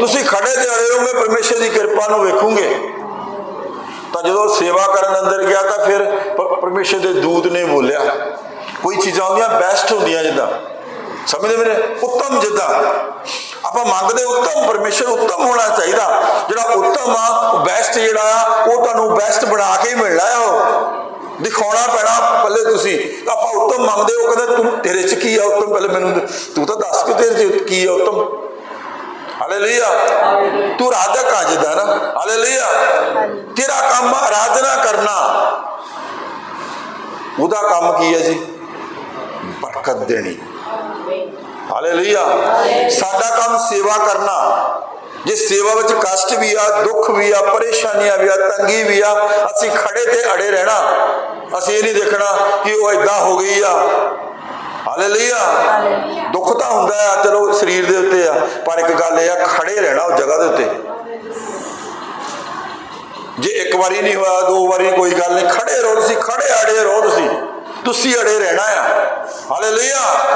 ਤੁਸੀਂ ਖੜੇ ਤੇ ਅੜੇ ਰਹੋਗੇ ਪਰਮੇਸ਼ਰ ਦੀ ਕਿਰਪਾ ਨੂੰ ਵੇਖੋਗੇ। ਤਾਂ ਜਦੋਂ ਸੇਵਾ ਕਰਨ ਅੰਦਰ ਗਿਆ ਤਾਂ ਫਿਰ ਪ- ਪਰਮੇਸ਼ਰ ਦੇ ਦੂਤ ਨੇ ਬੋਲਿਆ, ਕੋਈ ਚੀਜ਼ਾਂ ਹੁੰਦੀਆਂ ਬੈਸਟ ਹੁੰਦੀਆਂ ਜਿੱਦਾਂ। ਸਮਝਦੇ ਮੇਰੇ? ਉੱਤਮ ਜਿੱਦਾਂ। ਆਪਾਂ ਮੰਗਦੇ ਉੱਤਮ, ਪਰਮੇਸ਼ਰ ਉੱਤਮ ਹੋਣਾ ਚਾਹੀਦਾ। ਜਿਹੜਾ ਉੱਤਮ ਆ ਬੈਸਟ ਜਿਹੜਾ ਆ, ਉਹ ਤੁਹਾਨੂੰ ਬੈਸਟ ਬਣਾ ਕੇ ਹੀ ਮਿਲਣਾ ਆ ਉਹ। ਦਿਖਾਉਣਾ ਪੈਣਾ ਪਹਿਲੇ ਤੁਸੀਂ। ਆਪਾਂ ਉੱਤਮ ਮੰਗਦੇ ਹੋ ਕਹਿੰਦਾ, ਤੂੰ ਤੇਰੇ ਚ ਕੀ ਆ ਉੱਤਮ? ਪਹਿਲੇ ਮੈਨੂੰ, ਤੂੰ ਤਾਂ ਦੱਸ ਕਿ ਤੇਰੇ ਚ ਕੀ ਆ ਉੱਤਮ? ਹਾਲੇਲੂਇਆ ਤੂੰ ਰਾਧਕ ਆ ਜਿੱਦਾਂ ਨਾ। ਹਾਲੇਲੂਇਆ ਤੇਰਾ ਕੰਮ ਆਰਾਧਨਾ ਕਰਨਾ। ਉਹਦਾ ਕੰਮ ਕੀ ਹੈ ਜੀ? ਬਰਕਤ ਦੇਣੀ। ਹਾਲੇਲੂਇਆ ਸਾਡਾ ਕੰਮ ਸੇਵਾ ਕਰਨਾ। ਜੇ ਸੇਵਾ ਵਿੱਚ ਕਸ਼ਟ ਵੀ ਆ, ਦੁੱਖ ਵੀ ਆ, ਪਰੇਸ਼ਾਨੀਆਂ ਵੀ ਆ, ਤੰਗੀ ਵੀ ਆ, ਅਸੀਂ ਖੜੇ ਤੇ ਅੜੇ ਰਹਿਣਾ। ਅਸੀਂ ਇਹ ਨਹੀਂ ਦੇਖਣਾ ਕਿ ਉਹ ਇਦਾਂ ਹੋ ਗਈ ਆ। ਹਾਲੇਲੂਇਆ ਦੁੱਖ ਤਾਂ ਹੁੰਦਾ ਆ, ਚਲੋ ਸਰੀਰ ਦੇ ਪਰ ਇੱਕ ਗੱਲ ਇਹ ਆ, ਖੜੇ ਰਹਿਣਾ ਉਹ ਜਗ੍ਹਾ ਦੇ ਉੱਤੇ। ਜੇ ਇੱਕ ਵਾਰੀ ਨਹੀਂ ਹੋਇਆ, ਦੋ ਵਾਰੀ ਕੋਈ ਗੱਲ ਨਹੀਂ। ਖੜੇ ਰਹੋ ਤੁਸੀਂ, ਖੜੇ ਅੜੇ ਰਹੋ ਤੁਸੀਂ। ਤੁਸੀਂ ਅੜੇ ਰਹਿਣਾ ਆ। ਹਾਲੇਲੂਇਆ